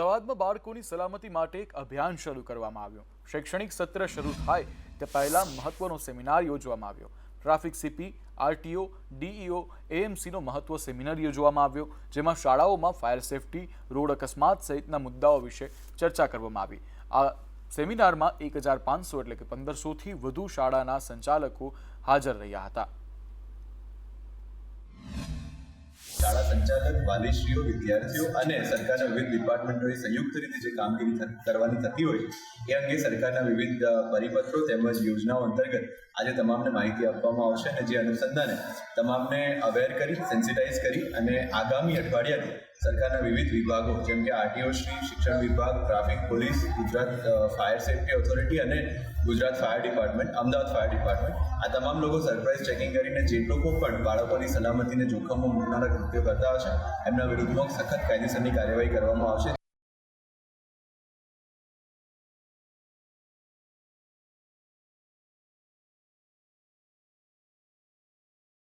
અમદાવાદમાં બાળકોની સલામતી માટે એક અભિયાન શરૂ કરવામાં આવ્યું. શૈક્ષણિક સત્ર શરૂ થાય તે પહેલા મહત્વનો સેમિનાર યોજવામાં આવ્યો. ટ્રાફિક સીપી, આરટીઓ, ડીઈઓ, એએમસીનો મહત્વ સેમિનાર યોજવામાં આવ્યો, જેમાં શાળાઓમાં ફાયર સેફટી, રોડ અકસ્માત સહિતના મુદ્દાઓ વિશે ચર્ચા કરવામાં આવી. આ સેમિનારમાં એક હજાર પાંચસો એટલે કે પંદરસોથી વધુ શાળાના સંચાલકો હાજર રહ્યા હતા. સંચાલક વાલીશ્રીઓ વિદ્યાર્થીઓ અને સરકારના વિવિધ ડિપાર્ટમેન્ટોએ સંયુક્ત રીતે જે કામગીરી કરવાની થતી હોય એ અંગે સરકારના વિવિધ પરિપત્રો તેમજ યોજનાઓ અંતર્ગત આજે તમામને માહિતી આપવામાં આવશે અને જે અનુસંધાને તમામને અવેર કરી સેન્સિટાઇઝ કરી અને આગામી અઠવાડિયાથી સરકારના વિવિધ વિભાગો, જેમ કે આરટીઓ શ્રી, શિક્ષણ વિભાગ, traffic police, Gujarat fire safety authority અને Gujarat fire department, Ahmedabad fire department. આ તમામ લોકો સરપ્રાઇઝ ચેકિંગ કરીને જે લોકો પણ બાળકોની સલામતીને જોખમમાં મૂકનારા કૃત્યો કરતા હશે, એમના વિરુદ્ધમાં સખત કાયદેસરની કાર્યવાહી કરવામાં આવશે.